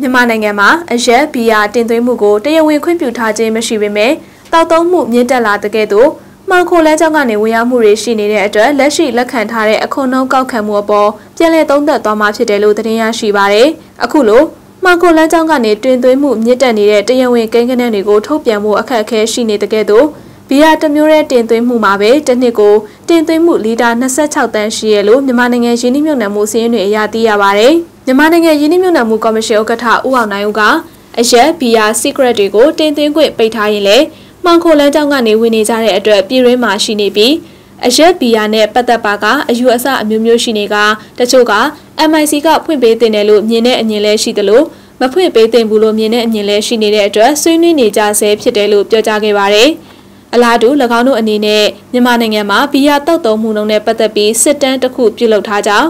မြန်မာနိုင်ငံမှာအရက်ဘီယာတင်သွင်းမှုကိုတရားဝင်ခွင့်ပြုထားခြင်းမရှိပေမဲ့တောက်သုံးမှုမြင့်တက်လာတဲ့ကဲ့သို့မှန်ခိုလန်းကြောင့်ကနေဝင်ရောက်မှုတွေရှိနေတဲ့အတွက်လက်ရှိလက်ခံထားတဲ့အခွန်နှုန်းကောက်ခံမှုအပေါ်ပြန်လည်သုံးသပ်သွားမှာဖြစ်တယ်လို့သတင်းရရှိပါရယ်အခုလိုမှန်ခိုလန်းကြောင့်ကနေတွင်သွင်းမှုမြင့်တက်နေတဲ့တရားဝင်ကိန်းဂဏန်းတွေကိုထုတ်ပြန်မှုအခက်အခဲရှိနေတဲ့ကဲ့သို့ ဘီယာတစ်မျိုးရဲ့တင်သွင်းမှုမှာပဲတစ်နှစ်ကိုတင်သွင်းမှုလီတာ26တန်းရှိရလို့မြန်မာနိုင်ငံရင်းနှီးမြှုပ်နှံမှုစီးရင်တွေအရသိရပါဗျ။မြန်မာနိုင်ငံရင်းနှီးမြှုပ်နှံမှုကော်မရှင်ဥက္ကဋ္ဌဦးအောင်နိုင်ဦးကအရက်ဘီယာ secret တွေကိုတင်သွင်းခွင့်ပိတ်ထားရင်လည်းမှောင်ခိုလန်းကြောင်းကနေဝင်နေကြတဲ့အတွက်ပြည်ရင်းမှာရှိနေပြီးအရက်ဘီယာနဲ့ပတ်သက်ပါကအယူအဆအမျိုးမျိုးရှိနေကတချို့က MIC ကဖွင့်ပေးတင်တယ်လို့မြင်တဲ့အမြင်လည်းရှိသလိုမဖွင့်ပေးတင်ဘူးလို့မြင်တဲ့အမြင်လည်းရှိနေတဲ့အတွက်ဆွေးနွေးနေကြဆဲဖြစ်တယ်လို့ပြောကြားခဲ့ပါတယ်။ အလားတူ၎င်းတို့အနေနဲ့မြန်မာနိုင်ငံမှာဘီယာတောက်တုံမှုနှုန်းနဲ့ပတ်သက်ပြီးစစ်တမ်းတစ်ခုပြုလုပ်ထားကြောင်း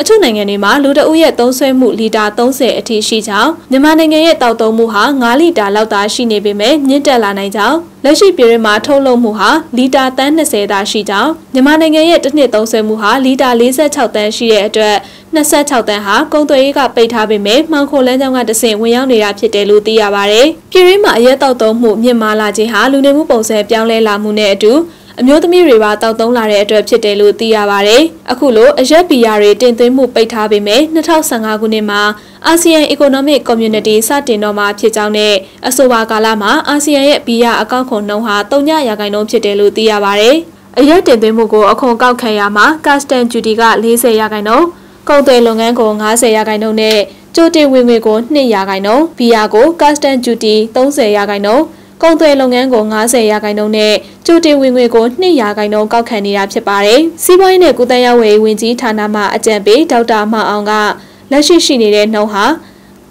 အချို့နိုင်ငံတွေမှာလူတအုပ်ရဲ့သုံးဆွဲမှုလီတာ30အထိရှိကြောင်းမြန်မာနိုင်ငံရဲ့တောက်တုံမှုဟာ9လီတာလောက်သာရှိနေပေမဲ့မြင့်တက်လာနိုင်ကြောင်းလက်ရှိပြည်တွင်းမှာထုတ်လုပ်မှုဟာလီတာတန်း20သာရှိကြောင်းမြန်မာနိုင်ငံရဲ့တစ်နှစ်သုံးဆွဲမှုဟာလီတာ46တန်းရှိတဲ့အတွက်26တန်းဟာကုန်သွယ်ရေးကပိတ်ထားပေမဲ့မှောင်ခိုလမ်းကြောင်းကတဆင့်ဝင်ရောက်နေတာဖြစ်တယ်လို့သိရပါဗျ။ပြည်ရင်းမှာအရက်တောက်သုံးမှုမြင့်မားလာခြင်းဟာလူနေမှုပုံစံပြောင်းလဲလာမှုနဲ့အတူ အမျိုးသမီးတွေပါတောက်သုံးလာတဲ့အတွက်ဖြစ်တယ်လို့သိရပါဗျ။အခုလိုအရက်ဘီယာတွေတင်သွင်းမှုပိတ်ထားပေမဲ့2015ခုနှစ်မှာအာဆီယံ Economic Community စတင်တော့မှာဖြစ်ကြောင်းနဲ့အဆိုပါကာလမှာအာဆီယံရဲ့ဘီယာအကောင့်ခွန်နှုန်းဟာ3ညရာခိုင်နှုန်းဖြစ်တယ်လို့သိရပါဗျ။အရက်တင်သွင်းမှုကိုအခွန်ကောက်ခံရမှာ custom duty က40ရာခိုင်နှုန်းကုန်သွယ်လုပ်ငန်းကို90ရာခိုင်နှုန်းနဲ့ကြိုတင်ဝင်ငွေကို2ရာခိုင်နှုန်းဘီယာကို custom duty 30ရာခိုင်နှုန်း ကုန်သွယ်လုပ်ငန်းကို90ရာခိုင်နှုန်းနဲ့ကြိုတင်ဝင်ငွေကို2ရာခိုင်နှုန်းကောက်ခံနေတာဖြစ်ပါတယ်။စီးပွားရေးနဲ့ကုသရေးဝယ်ဝင်ကြီးဌာနမှအကြံပေးဒေါက်တာမောင်အောင်ကလက်ရှိရှိနေတဲ့နှုန်းဟာ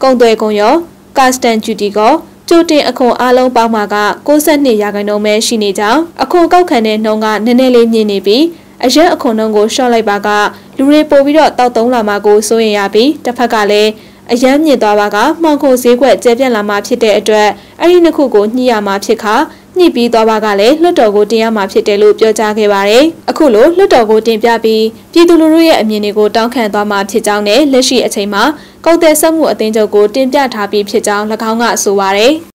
ကုန်သွယ်ကုန်ရော custom duty ကိုကျိုတင်အခွန်အလုံးပေါင်းမှာက62ရာခိုင်နှုန်းပဲရှိနေကြောင်းအခွန်ကောက်ခံတဲ့နှုန်းကနည်းနည်းလေးမြင့်နေပြီးအရက်အခွန်နှုန်းကိုရှော့လိုက်ပါကလူတွေပို့ပြီးတော့တောက်သုံးလာမှာကိုစိုးရင်ရပြီးတစ်ဖက်ကလည်း အရန်မြင့်သွားပါကမှောင်ခိုဈေးကွက်ကျဲပြန့်လာမှာဖြစ်တဲ့အတွက်အဲ့ဒီနှစ်ခုကိုညှိရမှာဖြစ်ခါညှိပြီးသွားပါကလည်းလွှတ်တော်ကိုတင်ရမှာဖြစ်တယ်လို့ပြောကြားခဲ့ပါတယ်။အခုလိုလွှတ်တော်ကိုတင်ပြပြီးပြည်သူလူထုရဲ့အမြင်တွေကိုတောင်းခံသွားမှာဖြစ်ကြောင်းနဲ့လက်ရှိအချိန်မှာကုန်သည်စက်မှုအသင်းချုပ်ကိုတင်ပြထားပြီးဖြစ်ကြောင်း၎င်းကဆိုပါတယ်။